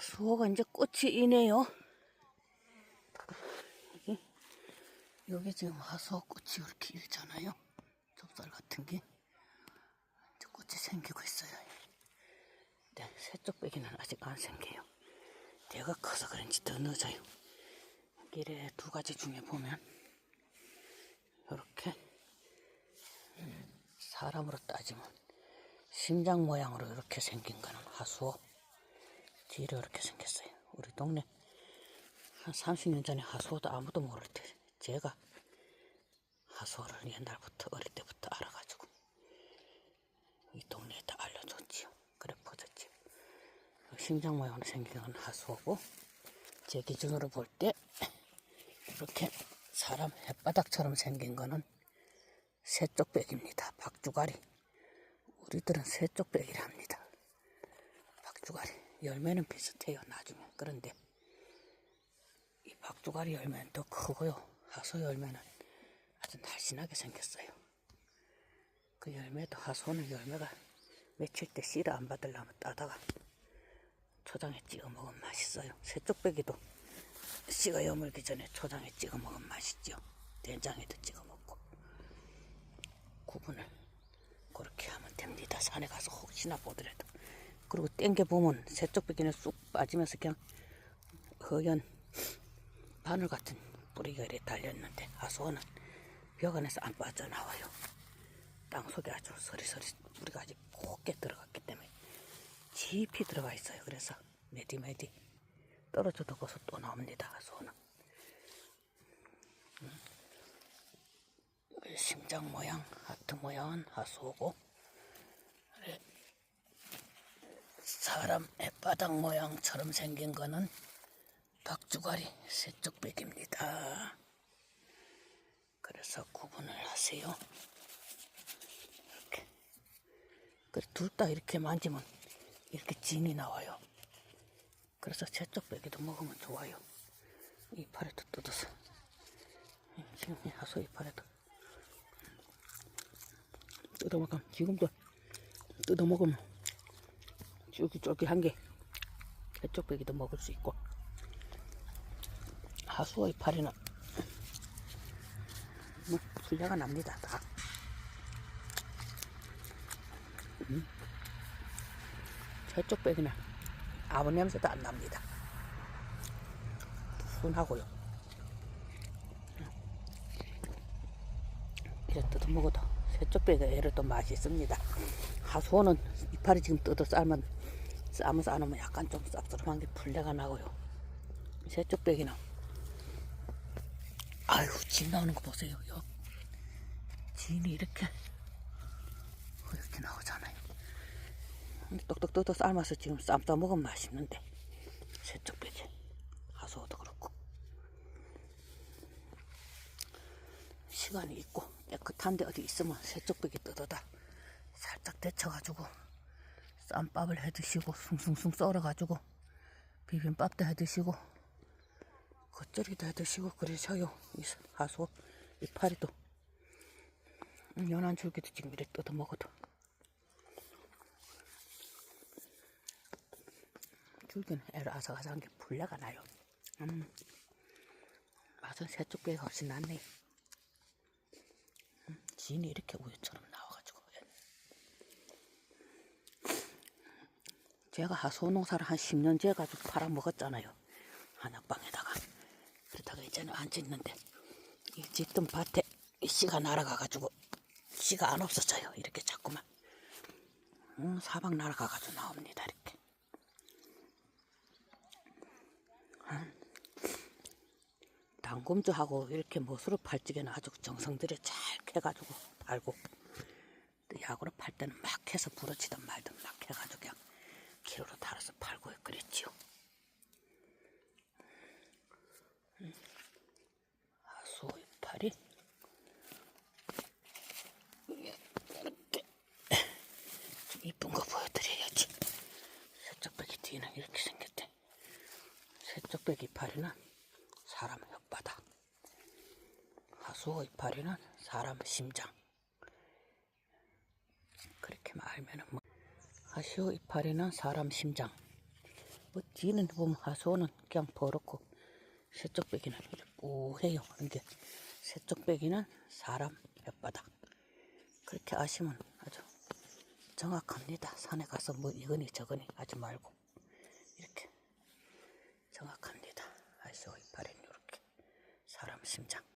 수호가 이제 꽃이 이네요. 여기, 지금 하수호 꽃이 이렇게 일잖아요. 좁쌀 같은 게. 이제 꽃이 생기고 있어요. 근데 새쪽배기는 아직 안 생겨요. 대가 커서 그런지 더 늦어요. 길에 두 가지 중에 보면 이렇게 사람으로 따지면 심장 모양으로 이렇게 생긴 거는 하수호 뒤로 이렇게 생겼어요. 우리 동네 한 30년 전에 하수호도 아무도 모를 때 제가 하수호를 옛날부터 어릴 때부터 알아가지고 이 동네에 다 알려줬지요. 그래 퍼졌지요. 심장 모양으로 생긴 건 하수호고 제 기준으로 볼 때 이렇게 사람 햇바닥처럼 생긴 거는 새쪽백입니다. 박주가리. 우리들은 새쪽백이라 합니다. 박주가리. 열매는 비슷해요, 나중에. 그런데 이 박주가리 열매는 더 크고요. 하소 열매는 아주 날씬하게 생겼어요. 그 열매도 하소는 열매가 며칠 때 씨를 안 받으려면 따다가 초장에 찍어 먹으면 맛있어요. 새쪽배기도 씨가 여물기 전에 초장에 찍어 먹으면 맛있죠. 된장에도 찍어 먹고 구분을 그렇게 하면 됩니다. 산에 가서 혹시나 보더라도 그리고 땡겨 보면 새쪽배기는 쑥 빠지면서 그냥 허연 바늘 같은 뿌리가 이렇게 달렸는데 하소는 벽 안에서 안 빠져나와요. 땅 속에 아주 서리서리 뿌리가 아주 곱게 들어갔기 때문에 깊이 들어가 있어요. 그래서 메디메디 떨어져도 거기서 또 나옵니다. 하소는 음. 심장 모양, 하트 모양은 하소고 그래. 사람 햇바닥 모양처럼 생긴 거는 박주가리 새쪽백입니다. 그래서 구분을 하세요. 이렇게. 둘다 이렇게 만지면 이렇게 진이 나와요. 그래서 새쪽배기도 먹으면 좋아요. 이파리도 뜯어서. 지금 이 하소 이파리도 뜯어먹으면 지금도 뜯어먹으면 쫄깃쫄깃한 게 새쪽배기도 먹을 수 있고 하수와 이파리는 뭐 순ля가 납니다 다. 음. 저쪽 빼기는 아무 냄새도 안 납니다. 순하고요. 이래 뜯어 먹어도 새쪽 빼기가 애를 또 맛있습니다. 하수호는 이파리 지금 뜯어 삶은 쌈을 싸놓으면 약간 좀 쌉싸름한 게 풀레가 나고요. 새쪽 빼기는 아유 진 나오는 거 보세요. 요. 진이 이렇게 이렇게 나오잖아요. 똑똑 뜯어 삶아서 지금 쌈싸 먹으면 맛있는데 새쪽배기 하소도 그렇고 시간이 있고 깨끗한데 어디 있으면 새쪽배기 뜯어다 살짝 데쳐가지고 쌈밥을 해 드시고 숭숭숭 썰어가지고 비빔밥도 해 드시고 겉절이도 해 드시고 그러셔요 이 하소 이파리도 연한 줄기도 지금 이렇게 뜯어 먹어도 줄기는 애를 아삭아삭한 게 불레가 나요. 음, 맛은 새쪽배가 훨씬 낫네. 음, 진이 이렇게 우유처럼 나와가지고. 제가 하소농사를 한 10년 지어가지고 팔아먹었잖아요. 한약방에다가. 그러다가 이제는 안 짓는데, 이 짓던 밭에 이 씨가 날아가가지고, 씨가 안 없어져요. 이렇게 자꾸만. 음, 사방 날아가가지고 나옵니다. 이렇게. 당금주하고 이렇게 못으로 팔찌개는 아주 정성 들여 잘 캐가지고 팔고 또 약으로 팔 때는 막 해서 부러치든 말든 막 해가지고 그냥 키로로 달아서 팔고 그랬지요. 음. 이파리 이렇게 좀 이쁜 거 보여드려야지. 새쪽배기 뒤는 이렇게 생겼대. 새쪽배기 이파리는 사람 혓바닥, 하수호 이파리는 사람 심장. 그렇게 말면은 뭐 하수호 이파리는 사람 심장, 뭐 뒤는 보면 하수원은 그냥 버렇고 새쪽배기는 이렇게 뿌해요. 이게 새쪽배기는 사람 혓바닥. 그렇게 아시면 아주 정확합니다. 산에 가서 뭐 이거니 저거니 하지 말고 이렇게 정확합니다. 아이소 이파린 이렇게 사람 심장